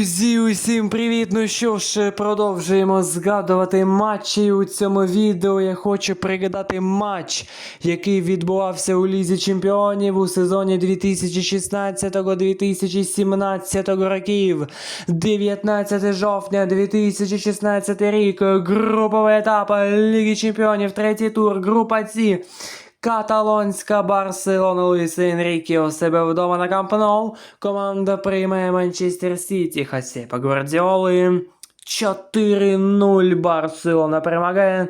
Друзі, усім привіт! Ну що ж, продовжуємо згадувати матчі у цьому відео. Я хочу пригадати матч, який відбувався у Лізі Чемпіонів у сезоні 2016-2017 років. 19 жовтня 2016 рік. Груповий етап Ліги Чемпіонів, третій тур, група С. Каталонська Барселона Луїс Енрікі у себе вдома на Камп Ноу. Команда приймає Манчестер Сіті Хасепа Гвардіоли. 4-0 Барселона перемагає.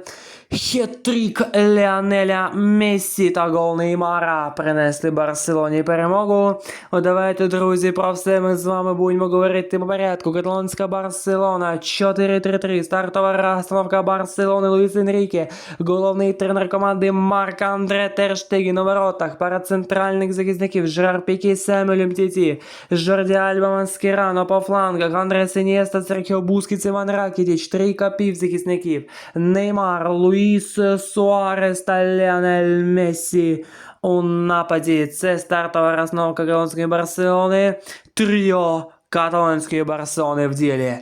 Хет-трік Леонеля Мессі та гол Неймара принесли Барселоні перемогу. Давайте, друзі, про все ми з вами будемо говорити по порядку. Каталонська Барселона 4-3-3. Стартова розстановка Барселони Луїс Енріке. Головний тренер команди Марк Андре Терштеген у воротах. Пара центральних захисників Жерар Пікі, Семель Мтіті. Жорді Альба Маскерано по флангах. Андре Сенієста, Серхіо Бускіц, Іван Ракітіч. Трійка півзахисників. Неймар, Луїс Суарес та Леонель Мессі. У нападі це стартова розновка каталонської Барселони. Тріо каталонської Барселони в ділі.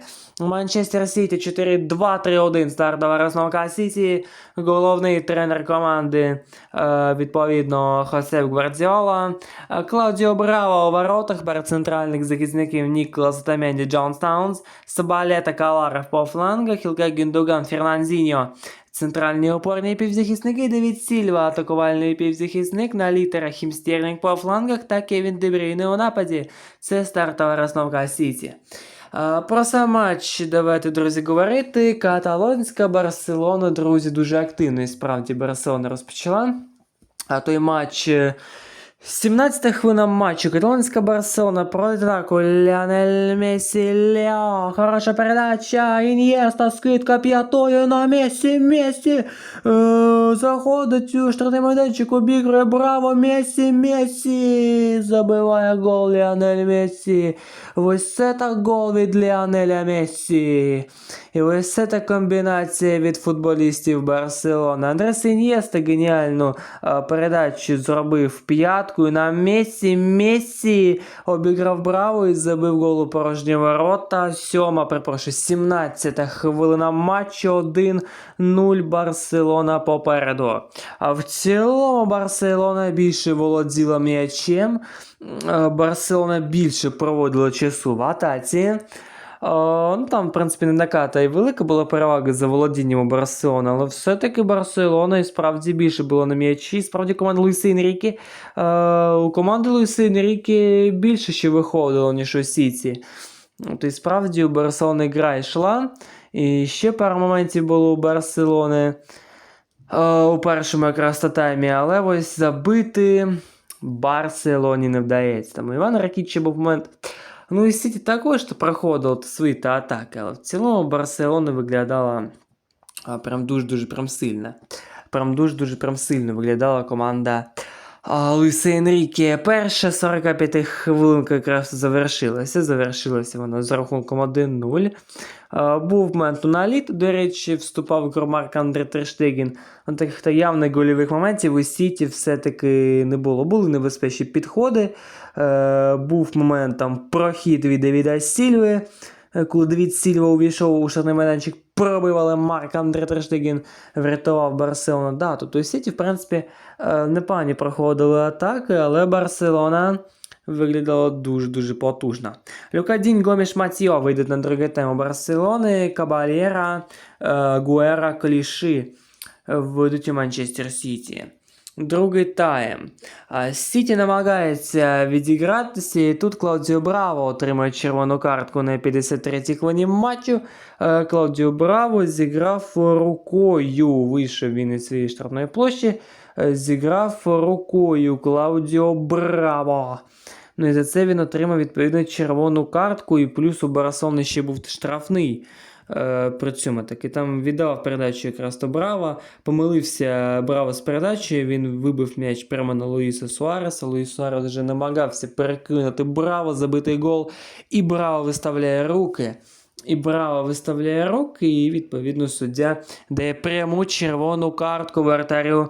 Манчестер Сіті 4-2-3-1 стартова розновка Сіті. Головний тренер команди, е, відповідно, Хосеп Гвардіола. Е, Клаудіо Браво у воротах перед центральних захисників Ніколас Таменді Джонстаунс. Сабалета Каларов по флангах, Хілка Гіндуган Фернандзіньо. Центральні опорні півзахисники Девід Сільва, атакувальний півзахисник на літерах Хімстерлінг по флангах та Кевін Дебрійне у нападі. Це стартова розновка Сіті. Про сам матч давайте, друзі, говорити. Каталонська Барселона, друзі, дуже активно і справді Барселона розпочала. А той матч. Е, 17 хвилина матчу. Каталонська Барселона проти атаку. Леонель Мессі, Лео. Хороша передача. Ін'єста, скидка п'ятою на Мессі, Мессі. Е, заходить у штрафний майданчик, обігрує Браво, Мессі, Мессі. Забиває гол Леонель Мессі. Ось це так гол від Леонеля Мессі. І ось це та комбінація від футболістів Барселони. Андрес Ін'єста геніальну е, передачу зробив п'яткою на Мессі. Мессі обіграв Браво і забив гол у порожні ворота. Сьома, перепрошую, 17 хвилина матчу 1-0 Барселона попереду. А в цілому Барселона більше володіла м'ячем. Барселона більше проводила часу в атаці. Е, ну, там, в принципі, не така та й велика була перевага за володінням у Барселони, але все-таки Барселона і справді більше було на м'ячі. Справді команда Луїса Енріки, е, у команди Луїса Енріки більше ще виходило, ніж у Сіті. От і справді у Барселони гра йшла. І ще пару моментів було у Барселони е, у першому якраз та таймі, але ось забити Барселоні не вдається. Там у Івана був момент. Ну і Сіті також проходило свої та атаки, але в цілому Барселона виглядала а, прям дуже-дуже прям сильно. Прям дуже-дуже прям сильно виглядала команда а, Луїса Енріке. Перша 45 хвилинка якраз завершилася. Завершилася вона з рахунком 1-0. Був момент у наліт, до речі, вступав Громарк Андре Терштеген. Ну, Таких та явних гольових моментів у Сіті все-таки не було. Були небезпечні підходи. Е, був момент там прохід від Девіда Сільви. Е, Коли Девід Сільва увійшов у штатний майданчик, пробив, але Марк Андре Терштеген врятував Барселону. Да, тобто у Сіті, в принципі, е, непогані проходили атаки, але Барселона виглядала дуже-дуже потужно. Люкадінь Гоміш Матіо вийдуть на другий тему Барселони, Кабалєра, е, Гуера, Кліші вийдуть у Манчестер Сіті. Другий тайм. Сіті намагається відігратися, і тут Клаудіо Браво отримує червону картку на 53-й хвилині матчу. Клаудіо Браво зіграв рукою. Вийшов він із своєї штрафної площі. Зіграв рукою Клаудіо Браво. Ну і за це він отримав відповідно червону картку, і плюс у Барселони ще був штрафний. При цьому таки там віддав передачу якраз до Браво. Помилився Браво з передачі, Він вибив м'яч прямо на Луїса Суареса. Луїс Суарес вже намагався перекинути Браво, забитий гол. І Браво виставляє руки. І Браво виставляє руки, і відповідно суддя дає пряму червону картку вратарю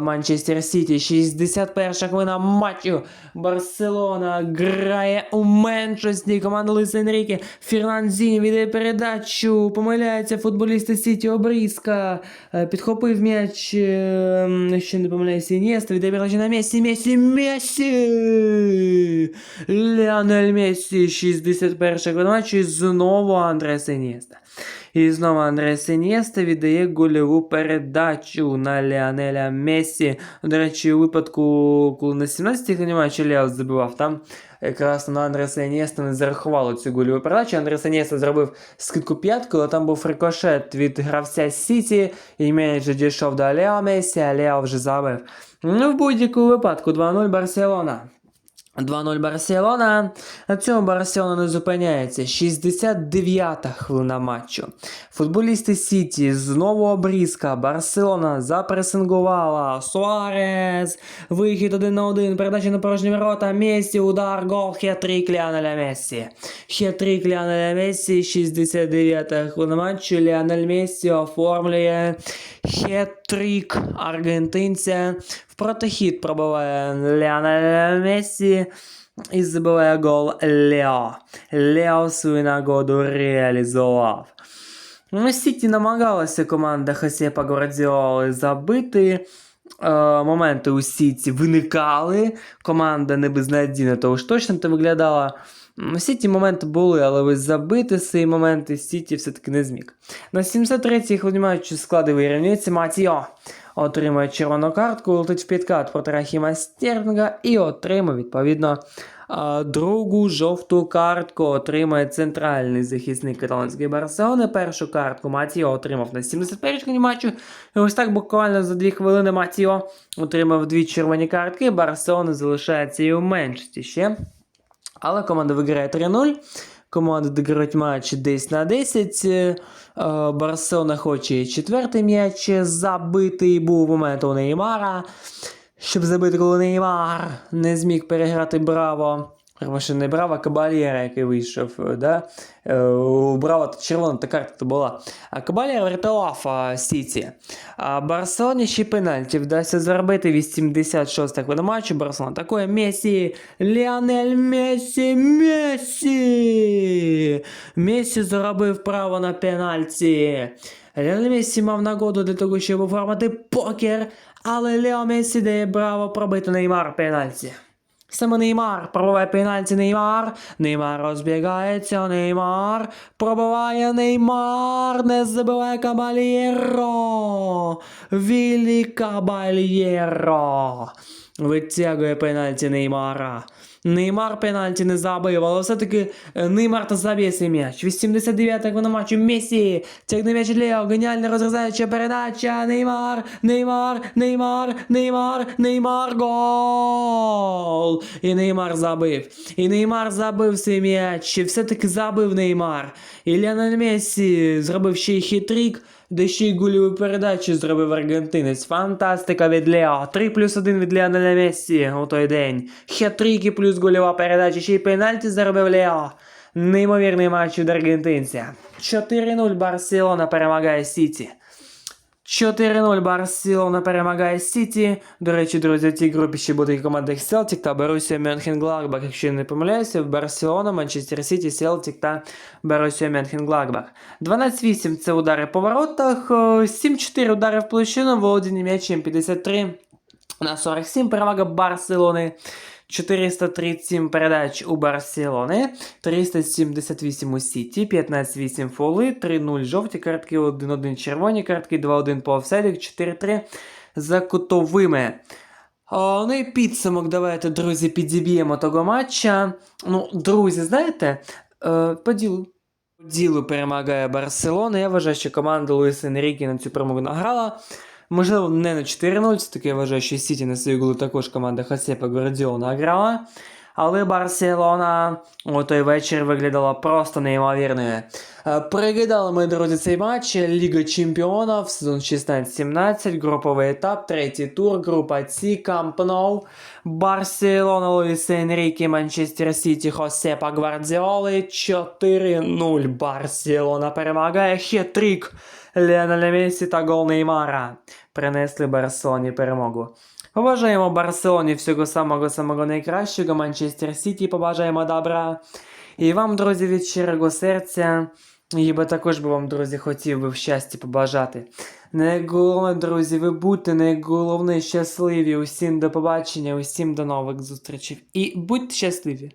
Манчестер Сіті. 61 хвилина матчу. Барселона грає у меншості. Команда Луїс Енріке. Фернандзіні віддає передачу. Помиляється футболісти Сіті Обрізка. Е, Підхопив м'яч. Ще не помиляється Інєста. Віддає передачу на Месі. Месі. Месі. Леонель Месі. 61 хвилина матчу. І знову Андрес Інєста. І знову Андрес Інєста віддає гольову передачу на Леонеля Месі. До речі, у випадку, коли на 17-й хвилині Лео забивав, там якраз на Андреса Інєста не зарахувало цю гольову передачу. Андрес Інєста зробив скидку п'ятку, але там був рикошет від гравця Сіті, і вже дійшов до Лео Месі, а Лео вже забив. Ну, в будь-якому випадку 2-0 Барселона. 2-0 Барселона. На цьому Барселона не зупиняється. 69-та хвилина матчу. Футболісти Сіті знову обрізка. Барселона запресингувала. Суарес. Вихід 1 на 1. Передача на порожні ворота. Месі. Удар. Гол. Хет-трик Ліонеля Мессі. Хет-трик Ліонеля Мессі. 69-та хвилина матчу. Ліонель Мессі оформлює хет-трик аргентинця. В протихід пробиває Ліонель Мессі. І забиває гол Лео. Лео свою нагоду реалізував. Ну, Сіті намагалася команда Хосепа Гвардіоли забити. Е, моменти у Сіті виникали. Команда не безнадійна, того ж точно це виглядала. Всі ті моменти були, але ось забити цей моменти Сіті все-таки не зміг. На 73-й хвилині матчу склади вирівнюється Матіо. Отримує червону картку, летить в підкат проти Рахіма Стернга і отримує, відповідно, другу жовту картку отримає центральний захисник каталонської Барселони. Першу картку Матіо отримав на 71-й матчу. І ось так буквально за 2 хвилини Матіо отримав дві червоні картки. Барселона залишається і у меншості ще. Але команда виграє 3-0. Команди дограють матч десь на 10. Е, Барселона хоче четвертий м'яч забити. І був момент у Неймара. Щоб забити, коли Неймар не зміг переграти Браво. Перепрошую, не Браво, а Кабальєра, який вийшов. е, Да? Е, У Браво червона та картка то була. А Кабальєр врятував а, Сіті. А Барселоні ще пенальті вдасться заробити 86 хвилина матчу. Барселона атакує Месі. Ліонель Месі. Месі. Месі заробив право на пенальті. Леонель Месі мав нагоду для того, щоб оформити покер, але Лео Месі дає браво пробити Неймар пенальті. Саме Неймар пробиває пенальті Неймар. Неймар розбігається. Неймар пробиває Неймар. Не забиває Кабальєро. Вілі Кабальєро. Витягує пенальті Неймара. Неймар пенальті не забив, але все-таки е, Неймар та заб'є цей м'яч. 89-та хвилина матчу Месі. Тягне м'яч Лео. Геніальна розрізаюча передача. Неймар, Неймар, Неймар, Неймар, Неймар. Гол! І Неймар забив. І Неймар забив цей м'яч. І все-таки забив Неймар. І Ліонель Месі зробив ще й хитрик. Де ще й гольову передачі зробив аргентинець. Фантастика від Лео. 3 плюс 1 від Леонеля Мессі у той день. Хет-трики плюс гольова передача. Ще й пенальті заробив Лео. Неймовірний матч від аргентинця. 4-0 Барселона перемагає Сіті. 4-0 Барселона перемагає Сіті. До речі, друзі, в цій групі ще буде і команда Celtic та Борусія Мюнхен-Гладбах. Якщо я не помиляюся, Барселона, Манчестер Сіті, Celtic та Борусія Мюнхен-Гладбах. 12-8 це удари по воротах, 7-4 удари в площину, володіння м'ячем 53 на 47 перевага Барселони. 437 передач у Барселони, 378 у Сіті, 15-8 фоли, 3-0 жовті картки, 1-1 червоні картки, 2-1 по офсайдах, 4-3 за кутовими. О, ну і підсумок, давайте, друзі, підіб'ємо того матча. Ну, друзі, знаєте, е, по ділу. Ділу перемагає Барселона. Я вважаю, що команда Луїса Енрікі на цю перемогу награла. Можливо, не на 4-0, це таки я вважаю, що Сіті на свої голи також команда Хасепа Гвардіола награла. Але Барселона у той вечір виглядала просто неймовірною. Е, Пригадали ми, друзі, цей матч Ліга Чемпіонів, сезон 16-17, груповий етап, третій тур, група С, Камп Барселона, Луїс Енріке, Манчестер Сіті, Хосепа Гвардіоли, 4-0. Барселона перемагає, хет-трік Леоneля Месі та гол Неймара принесли Барселоні перемогу. Побажаємо Барселоні всього самого самого найкращого, Манчестер Сіті побажаємо добра. І вам, друзі, від щирого серця, і би також би вам, друзі, хотів би в щасті побажати. Найголовне, друзі, ви будьте найголовне щасливі. Усім до побачення, усім до нових зустрічей. І будьте щасливі!